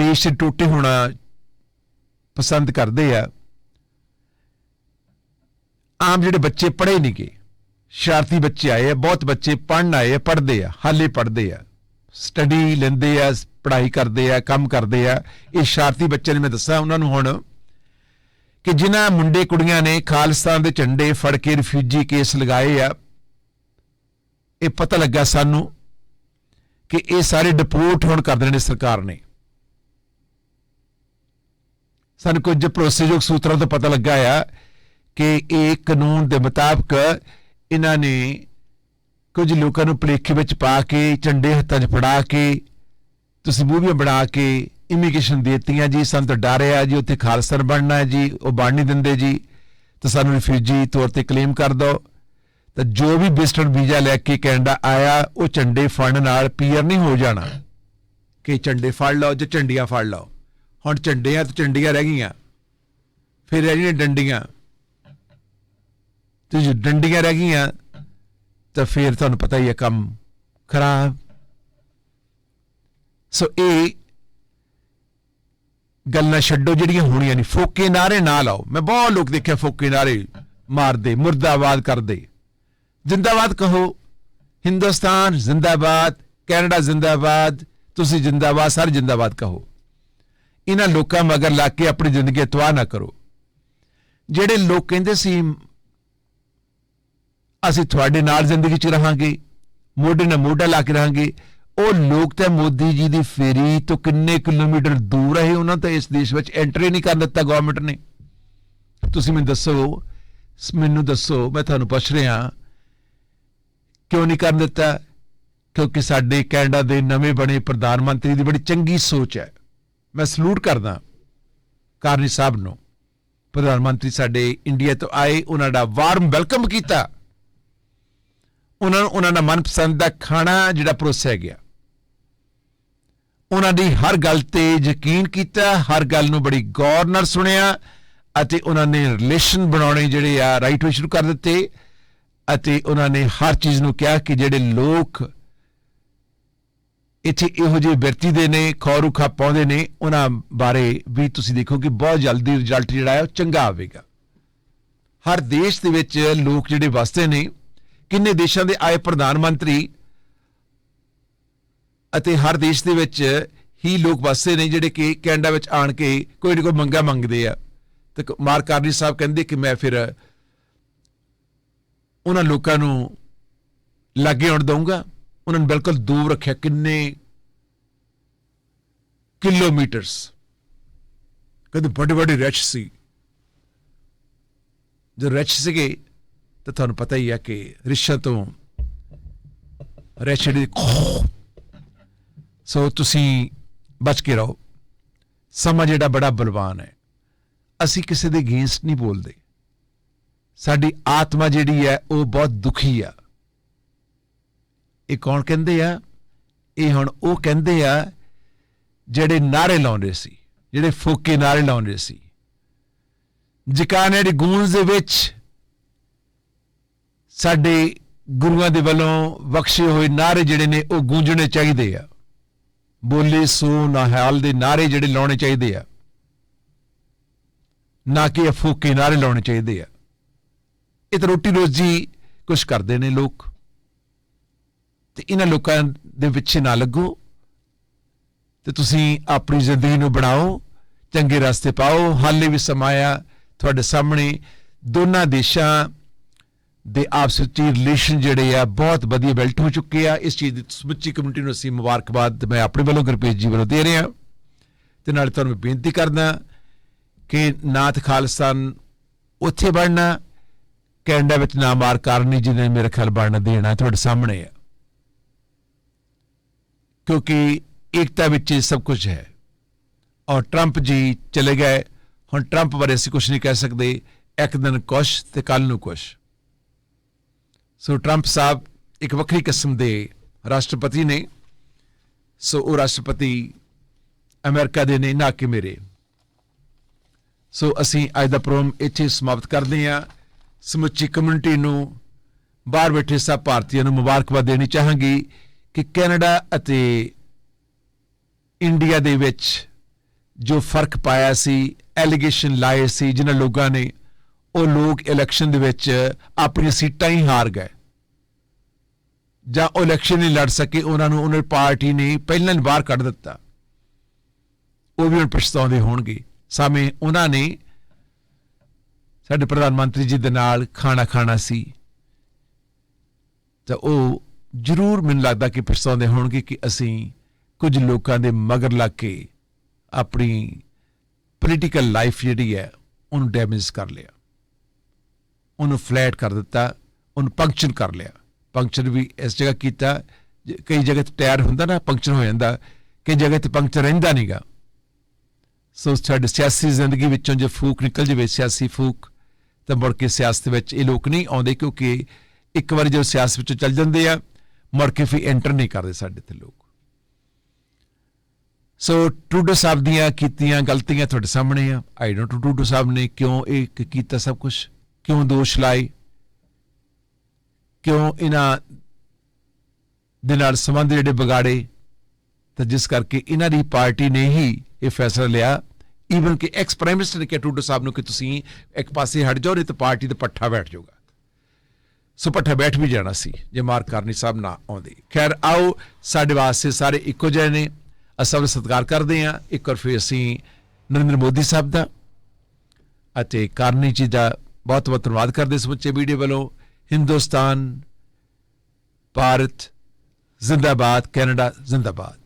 ਦੇਸ਼ ਦੇ ਟੋਟੇ ਹੋਣਾ ਪਸੰਦ ਕਰਦੇ ਆ। ਆਮ ਜਿਹੜੇ ਬੱਚੇ ਪੜ੍ਹੇ ਨਹੀਂ ਗਏ ਸ਼ਰਾਰਤੀ ਬੱਚੇ ਆਏ ਆ, ਬਹੁਤ ਬੱਚੇ ਪੜ੍ਹਨ ਆਏ ਆ, ਪੜ੍ਹਦੇ ਆ, ਹਾਲੇ ਪੜ੍ਹਦੇ ਆ। ਸਟੱਡੀ ਲੈਂਦੇ ਆ, ਪੜ੍ਹਾਈ ਕਰਦੇ ਆ, ਕੰਮ ਕਰਦੇ ਆ। ਇਹ ਸ਼ਰਾਰਤੀ ਬੱਚੇ ਨੇ ਮੈਂ ਦੱਸਾਂ, ਉਹਨਾਂ ਨੂੰ ਹੁਣ ਕਿ ਜਿਨ੍ਹਾਂ ਮੁੰਡੇ ਕੁੜੀਆਂ ਨੇ ਖਾਲਿਸਤਾਨ ਦੇ ਝੰਡੇ ਫੜ ਕੇ ਰਿਫਿਊਜੀ ਕੇਸ ਲਗਾਏ ਆ, ਇਹ ਪਤਾ ਲੱਗਾ ਸਾਨੂੰ ਕਿ ਇਹ ਸਾਰੇ ਡਿਪੋਰਟ ਹੋਣ ਕਰ ਦੇਣੇ ਸਰਕਾਰ ਨੇ। ਸਾਨੂੰ ਕੁਝ ਭਰੋਸੇਯੋਗ ਸੂਤਰਾਂ ਤੋਂ ਪਤਾ ਲੱਗਾ ਆ ਕਿ ਇਹ ਕਾਨੂੰਨ ਦੇ ਮੁਤਾਬਕ ਇਹਨਾਂ ਨੇ ਕੁਝ ਲੋਕਾਂ ਨੂੰ ਭੁਲੇਖੇ ਵਿੱਚ ਪਾ ਕੇ, ਝੰਡੇ ਹੱਥਾਂ 'ਚ ਫੜਾ ਕੇ, ਤੁਸੀਂ ਮੂਵੀਆਂ ਬਣਾ ਕੇ ਇਮੀਗ੍ਰੇਸ਼ਨ ਦਿੱਤੀਆਂ ਜੀ। ਸਾਨੂੰ ਤਾਂ ਡਰ ਆ ਜੀ, ਉੱਥੇ ਖਾਲਸਰ ਬਣਨਾ ਹੈ ਜੀ, ਉਹ ਬਣ ਨਹੀਂ ਦਿੰਦੇ ਜੀ। ਤਾਂ ਸਾਨੂੰ ਰਿਫਿਊਜੀ ਤੌਰ ਤੇ ਕਲੇਮ ਕਰ ਦਿਓ। ਤਾਂ ਜੋ ਵੀ ਵਿਜ਼ਟਰ ਵੀਜ਼ਾ ਲੈ ਕੇ ਕੈਨੇਡਾ ਆਇਆ, ਉਹ ਝੰਡੇ ਫੜਨ ਨਾਲ ਪੀਅਰ ਨਹੀਂ ਹੋ ਜਾਣਾ। ਕਿ ਝੰਡੇ ਫੜ ਲਓ, ਜਾਂ ਝੰਡੀਆਂ ਫੜ ਲਓ। ਹੁਣ ਝੰਡੀਆਂ ਤੇ ਝੰਡੀਆਂ ਰਹਿ ਗਈਆਂ। ਫਿਰ ਰਹਿ ਗਈਆਂ ਡੰਡੀਆਂ, ਤੇ ਜੇ ਡੰਡੀਆਂ ਰਹਿ ਗਈਆਂ, ਤਾਂ ਫਿਰ ਤੁਹਾਨੂੰ ਪਤਾ ਹੀ ਹੈ ਕੰਮ ਖਰਾਬ। ਸੋ ਇਹ ਗੱਲਾਂ ਛੱਡੋ ਜਿਹੜੀਆਂ ਹੋਣੀਆਂ ਨਹੀਂ। ਫੋਕੇ ਨਾਰੇ ਨਾ ਲਾਓ। ਮੈਂ ਬਹੁਤ ਲੋਕ ਦੇਖਿਆ ਫੋਕੇ ਨਾਰੇ ਮਾਰਦੇ, ਮੁਰਦਾਬਾਦ ਕਰਦੇ। ਜਿੰਦਾਬਾਦ ਕਹੋ, ਹਿੰਦੁਸਤਾਨ ਜ਼ਿੰਦਾਬਾਦ, ਕੈਨੇਡਾ ਜ਼ਿੰਦਾਬਾਦ, ਤੁਸੀਂ ਜਿੰਦਾਬਾਦ, ਸਾਰੇ ਜਿੰਦਾਬਾਦ ਕਹੋ। ਇਹਨਾਂ ਲੋਕਾਂ ਮਗਰ ਲੱਗ ਕੇ ਆਪਣੀ ਜ਼ਿੰਦਗੀ ਤਬਾਹ ਨਾ ਕਰੋ। ਜਿਹੜੇ ਲੋਕ ਕਹਿੰਦੇ ਸੀ, ਅਸੀਂ ਤੁਹਾਡੇ ਨਾਲ ਜ਼ਿੰਦਗੀ 'ਚ ਰਹਾਂਗੇ, ਮੋਢੇ ਨਾਲ ਮੋਢਾ ਲਾ ਕੇ ਰਹਾਂਗੇ। ਉਹ ਲੋਕ ਤਾਂ ਮੋਦੀ ਜੀ ਦੀ ਫੇਰੀ ਤੋਂ ਕਿੰਨੇ ਕਿਲੋਮੀਟਰ ਦੂਰ ਰਹੇ, ਉਹਨਾਂ ਤਾਂ ਇਸ ਦੇਸ਼ ਵਿੱਚ ਐਂਟਰੀ ਨਹੀਂ ਕਰ ਦਿੱਤਾ ਗਵਰਨਮੈਂਟ ਨੇ। ਤੁਸੀਂ ਮੈਨੂੰ ਦੱਸੋ ਮੈਨੂੰ ਦੱਸੋ, ਮੈਂ ਤੁਹਾਨੂੰ ਪੁੱਛ ਰਿਹਾ ਕਿਉਂ ਨਹੀਂ ਕਰ ਦਿੱਤਾ? ਕਿਉਂਕਿ ਸਾਡੇ ਕੈਨੇਡਾ ਦੇ ਨਵੇਂ ਬਣੇ ਪ੍ਰਧਾਨ ਮੰਤਰੀ ਦੀ ਬੜੀ ਚੰਗੀ ਸੋਚ ਹੈ। ਮੈਂ ਸਲੂਟ ਕਰਦਾ ਕਾਰਨੀ ਸਾਹਿਬ ਨੂੰ। ਪ੍ਰਧਾਨ ਮੰਤਰੀ ਸਾਡੇ ਇੰਡੀਆ ਤੋਂ ਆਏ, ਉਹਨਾਂ ਦਾ ਵਾਰਮ ਵੈਲਕਮ ਕੀਤਾ। ਉਹਨਾਂ ਨੂੰ, ਉਹਨਾਂ ਦਾ ਮਨਪਸੰਦ ਦਾ ਖਾਣਾ ਜਿਹੜਾ ਪਰੋਸਿਆ ਗਿਆ। ਉਹਨਾਂ ਦੀ ਹਰ ਗੱਲ ਤੇ ਯਕੀਨ ਕੀਤਾ, ਹਰ ਗੱਲ ਨੂੰ ਬੜੀ ਗੌਰ ਨਾਲ ਸੁਣਿਆ ਅਤੇ ਉਹਨਾਂ ਨੇ ਰਿਲੇਸ਼ਨ ਬਣਾਉਣੇ ਜਿਹੜੇ ਆ ਰਾਈਟ ਵੇ ਸ਼ੁਰੂ ਕਰ ਦਿੱਤੇ ਅਤੇ ਉਹਨਾਂ ਨੇ ਹਰ ਚੀਜ਼ ਨੂੰ ਕਿਹਾ ਕਿ ਜਿਹੜੇ ਲੋਕ ਇੱਥੇ ਇਹੋ ਜਿਹੇ ਵਿਅਕਤੀ ਦੇ ਨੇ, ਖੌਰੂ ਖਾ ਪਾਉਂਦੇ ਨੇ, ਉਹਨਾਂ ਬਾਰੇ ਵੀ ਤੁਸੀਂ ਦੇਖੋ ਕਿ ਬਹੁਤ ਜਲਦੀ ਰਿਜ਼ਲਟ ਜਿਹੜਾ ਹੈ ਉਹ ਚੰਗਾ ਆਵੇਗਾ। ਹਰ ਦੇਸ਼ ਦੇ ਵਿੱਚ ਲੋਕ ਜਿਹੜੇ ਵਸਦੇ ਨੇ, ਕਿੰਨੇ ਦੇਸ਼ਾਂ ਦੇ ਆਏ ਪ੍ਰਧਾਨ ਮੰਤਰੀ ਅਤੇ ਹਰ ਦੇਸ਼ ਦੇ ਵਿੱਚ ਹੀ ਲੋਕ ਵਸਦੇ ਨੇ ਜਿਹੜੇ ਕਿ ਕੈਨੇਡਾ ਵਿੱਚ ਆਣ ਕੇ ਕੋਈ ਨਾ ਕੋਈ ਮੰਗਾ ਮੰਗਦੇ ਆ। ਤੇ ਕ- ਮਾਰਕ ਕਾਰਨੀ ਸਾਹਿਬ ਕਹਿੰਦੇ ਕਿ ਮੈਂ ਫਿਰ ਉਹਨਾਂ ਲੋਕਾਂ ਨੂੰ ਲਾਗੇ ਆਉਣ ਦਊਂਗਾ। ਉਹਨਾਂ ਨੂੰ ਬਿਲਕੁਲ ਦੂਰ ਰੱਖਿਆ ਕਿੰਨੇ ਕਿਲੋਮੀਟਰਸ ਕਹਿੰਦੇ ਵੱਡੇ ਵੱਡੇ ਰਿਚ ਸੀ ਜੋ ਰਿਚ ਸੀਗੇ ਤਾਂ ਤੁਹਾਨੂੰ ਪਤਾ ਹੀ ਹੈ ਕਿ ਰਿਸ਼ਾ ਤੋਂ ਰਿਚ ਜਿਹੜੀ ਸੋ ਤੁਸੀਂ ਬਚ ਕੇ ਰਹੋ ਸਮਾਂ ਜਿਹੜਾ ਬੜਾ ਬਲਵਾਨ ਹੈ ਅਸੀਂ ਕਿਸੇ ਦੇ ਅਗੇਂਸਟ ਨਹੀਂ ਬੋਲਦੇ ਸਾਡੀ ਆਤਮਾ ਜਿਹੜੀ ਹੈ ਉਹ ਬਹੁਤ ਦੁਖੀ ਆ ਇਹ ਕੌਣ ਕਹਿੰਦੇ ਆ? ਇਹ ਹੁਣ ਉਹ ਕਹਿੰਦੇ ਆ ਜਿਹੜੇ ਨਾਰੇ ਲਾਉਂਦੇ ਸੀ, ਜਿਹੜੇ ਫੋਕੇ ਨਾਰੇ ਲਾਉਂਦੇ ਸੀ। ਜਕਾਨੇ ਦੀ ਗੂੰਜ ਦੇ ਵਿੱਚ ਸਾਡੇ ਗੁਰੂਆਂ ਦੇ ਵੱਲੋਂ ਬਖਸ਼ੇ ਹੋਏ ਨਾਰੇ ਜਿਹੜੇ ਨੇ, ਉਹ ਗੂੰਜਣੇ ਚਾਹੀਦੇ ਆ। ਬੋਲੇ ਸੋ ਨਹਾਲ ਦੇ ਨਾਰੇ ਜਿਹੜੇ ਲਾਉਣੇ ਚਾਹੀਦੇ ਆ। ਨਾ ਕਿ ਇਹ ਫੋਕੇ ਨਾਰੇ ਲਾਉਣੇ ਚਾਹੀਦੇ ਆ। ਇਹ ਤਾਂ ਰੋਟੀ ਰੋਜੀ ਕੁਛ ਕਰਦੇ ਨੇ ਲੋਕ। ਤੇ ਇਹਨਾਂ ਲੋਕਾਂ ਦੇ ਪਿੱਛੇ ਨਾ ਲੱਗੋ ਤੇ ਤੁਸੀਂ ਆਪਣੀ ਜ਼ਿੰਦਗੀ ਨੂੰ ਬਣਾਓ, ਚੰਗੇ ਰਸਤੇ ਪਾਓ। ਹਾਲੇ ਵੀ ਸਮਾਇਆ ਤੁਹਾਡੇ ਸਾਹਮਣੇ। ਦੋਨਾਂ ਦੇਸ਼ਾਂ ਦੇ ਆਪਸ ਵਿੱਚ ਰਿਲੇਸ਼ਨ ਜਿਹੜੇ ਆ ਬਹੁਤ ਵਧੀਆ ਬਿਲਟ ਹੋ ਚੁੱਕੇ ਆ। ਇਸ ਚੀਜ਼ ਦੀ ਸਮੁੱਚੀ ਕਮਿਊਨਿਟੀ ਨੂੰ ਅਸੀਂ ਮੁਬਾਰਕਬਾਦ ਮੈਂ ਆਪਣੇ ਵੱਲੋਂ ਗੁਰਪ੍ਰੀਤ ਜੀ ਵੱਲੋਂ ਦੇ ਰਿਹਾ। ਤੇ ਨਾਲ ਤੁਹਾਨੂੰ ਬੇਨਤੀ ਕਰਦਾ ਕਿ ਨਾਥ ਖਾਲਸਤਾਨ ਉੱਥੇ ਬਣਨਾ, ਕੈਨੇਡਾ ਵਿੱਚ ਨਾ ਮਾਰ ਕਰਨੀ ਜਿਹਨੇ ਮੇਰੇ ਖਿਆਲ ਬਣਨ ਦੇਣਾ ਤੁਹਾਡੇ ਸਾਹਮਣੇ ਆ। ਕਿਉਂਕਿ ਏਕਤਾ ਵਿੱਚ ਹੀ ਸਭ ਕੁਝ ਹੈ। ਔਰ ਟਰੰਪ ਜੀ ਚਲੇ ਗਏ। ਹੁਣ ਟਰੰਪ ਬਾਰੇ ਅਸੀਂ ਕੁਝ ਨਹੀਂ ਕਹਿ ਸਕਦੇ। ਇੱਕ ਦਿਨ ਕੁਛ ਤੇ ਕੱਲ ਨੂੰ ਕੁਛ ਸੋ ਟਰੰਪ ਸਾਹਿਬ ਇੱਕ ਵੱਖਰੀ ਕਿਸਮ ਦੇ ਰਾਸ਼ਟਰਪਤੀ ਨੇ। ਸੋ ਉਹ ਰਾਸ਼ਟਰਪਤੀ ਅਮਰੀਕਾ ਦੇ ਨੇ, ਨਾ ਕਿ ਮੇਰੇ। ਸੋ ਅਸੀਂ ਅੱਜ ਦਾ ਪ੍ਰੋਗਰਾਮ ਇੱਥੇ ਸਮਾਪਤ ਕਰਦੇ ਹਾਂ। ਸਮੁੱਚੀ ਕਮਿਊਨਿਟੀ ਨੂੰ ਬਾਹਰ ਬੈਠੇ ਸਭ ਭਾਰਤੀਆਂ ਨੂੰ ਮੁਬਾਰਕਬਾਦ ਦੇਣੀ ਚਾਹਾਂਗੀ। ਕਿ ਕੈਨੇਡਾ ਅਤੇ ਇੰਡੀਆ ਦੇ ਵਿੱਚ ਜੋ ਫ਼ਰਕ ਪਾਇਆ ਸੀ ਐਲੀਗੇਸ਼ਨ ਲਾਏ ਸੀ, ਜਿਨ੍ਹਾਂ ਲੋਕਾਂ ਨੇ, ਉਹ ਲੋਕ ਇਲੈਕਸ਼ਨ ਦੇ ਵਿੱਚ ਆਪਣੀਆਂ ਸੀਟਾਂ ਹੀ ਹਾਰ ਗਏ। ਜਾਂ ਉਹ ਇਲੈਕਸ਼ਨ ਨਹੀਂ ਲੜ ਸਕੇ, ਉਹਨਾਂ ਨੂੰ ਉਹਨਾਂ ਪਾਰਟੀ ਨੇ ਪਹਿਲਾਂ ਹੀ ਬਾਹਰ ਕੱਢ ਦਿੱਤਾ। ਉਹ ਵੀ ਹੁਣ ਪਛਤਾਉਂਦੇ ਹੋਣਗੇ। ਸਾਵੇਂ ਉਹਨਾਂ ਨੇ ਸਾਡੇ ਪ੍ਰਧਾਨ ਮੰਤਰੀ ਜੀ ਦੇ ਨਾਲ ਖਾਣਾ ਖਾਣਾ ਸੀ। ਤਾਂ ਉਹ ਜ਼ਰੂਰ ਮੈਨੂੰ ਲੱਗਦਾ ਕਿ ਪਛਤਾਉਂਦੇ ਹੋਣਗੇ ਕਿ ਅਸੀਂ ਕੁਝ ਲੋਕਾਂ ਦੇ ਮਗਰ ਲੱਗ ਕੇ ਆਪਣੀ ਪੋਲੀਟੀਕਲ ਲਾਈਫ ਜਿਹੜੀ ਹੈ, ਉਹਨੂੰ ਡੈਮੇਜ ਕਰ ਲਿਆ। ਉਹਨੂੰ ਫਲੈਟ ਕਰ ਦਿੱਤਾ, ਉਹਨੂੰ ਪੰਕਚਰ ਕਰ ਲਿਆ। ਪੰਕਚਰ ਵੀ ਇਸ ਜਗ੍ਹਾ ਕੀਤਾ ਕਈ ਜਗ੍ਹਾ ਤੇ ਟਾਇਰ ਹੁੰਦਾ ਨਾ ਪੰਕਚਰ ਹੋ ਜਾਂਦਾ। ਕਈ ਜਗ੍ਹਾ ਤੇ ਪੰਕਚਰ ਰਹਿੰਦਾ ਨਹੀਂਗਾ ਸੋ ਸਾਡੇ ਸਿਆਸੀ ਜ਼ਿੰਦਗੀ ਵਿੱਚੋਂ ਜੇ ਫੂਕ ਨਿਕਲ ਜਾਵੇ, ਸਿਆਸੀ ਫੂਕ, ਤਾਂ ਮੁੜ ਕੇ ਸਿਆਸਤ ਵਿੱਚ ਇਹ ਲੋਕ ਨਹੀਂ ਆਉਂਦੇ, ਕਿਉਂਕਿ ਇੱਕ ਵਾਰੀ ਜਦੋਂ ਸਿਆਸਤ ਵਿੱਚੋਂ ਚੱਲ ਜਾਂਦੇ ਆ ਮੁੜ ਕੇ ਫਿਰ ਐਂਟਰ ਨਹੀਂ ਕਰਦੇ ਸਾਡੇ ਤੇ ਲੋਕ। ਸੋ ਟਰੂਡੋ ਸਾਹਿਬ ਦੀਆਂ ਕੀਤੀਆਂ ਗਲਤੀਆਂ ਤੁਹਾਡੇ ਸਾਹਮਣੇ ਆ। ਆਈ ਡੋਨਟ ਟਰੂਡੋ ਸਾਹਿਬ ਨੇ ਕਿਉਂ ਇਹ ਕੀਤਾ ਸਭ ਕੁਝ ਕਿਉਂ ਦੋਸ਼ ਲਾਏ? ਕਿਉਂ ਇਹਨਾਂ ਦੇ ਨਾਲ ਸੰਬੰਧ ਜਿਹੜੇ ਵਿਗਾੜੇ? ਤਾਂ ਜਿਸ ਕਰਕੇ ਇਹਨਾਂ ਦੀ ਪਾਰਟੀ ਨੇ ਹੀ ਇਹ ਫੈਸਲਾ ਲਿਆ। ਈਵਨ ਕਿ ਐਕਸ ਪ੍ਰਾਈਮ ਮਿਨਿਸਟਰ ਨੇ ਕਿਹਾ ਟਰੂਡੋ ਸਾਹਿਬ ਨੂੰ ਕਿ ਤੁਸੀਂ ਇੱਕ ਪਾਸੇ ਹਟ ਜਾਓ, ਨਹੀਂ ਤਾਂ ਪਾਰਟੀ ਦਾ ਪੱਠਾ ਬੈਠ ਜਾਊਗਾ ਸੁਪੱਠਾ ਬੈਠ ਵੀ ਜਾਣਾ ਸੀ, ਜੇ ਮਾਰ ਕਰਨੀ ਸਾਹਿਬ ਨਾ ਆਉਂਦੇ। ਖੈਰ, ਆਓ, ਸਾਡੇ ਵਾਸਤੇ ਸਾਰੇ ਇੱਕੋ ਜਿਹੇ ਨੇ। ਅਸੀਂ ਸਭ ਦਾ ਸਤਿਕਾਰ ਕਰਦੇ ਹਾਂ। ਇੱਕ ਵਾਰ ਫਿਰ ਅਸੀਂ ਨਰਿੰਦਰ ਮੋਦੀ ਸਾਹਿਬ ਦਾ ਅਤੇ ਕਰਨੀ ਜੀ ਦਾ ਬਹੁਤ ਬਹੁਤ ਧੰਨਵਾਦ ਕਰਦੇ ਸਮੁੱਚੇ ਵੀਡੀਓ ਵੱਲੋਂ। ਹਿੰਦੁਸਤਾਨ, ਭਾਰਤ, ਜ਼ਿੰਦਾਬਾਦ, ਕੈਨੇਡਾ, ਜ਼ਿੰਦਾਬਾਦ।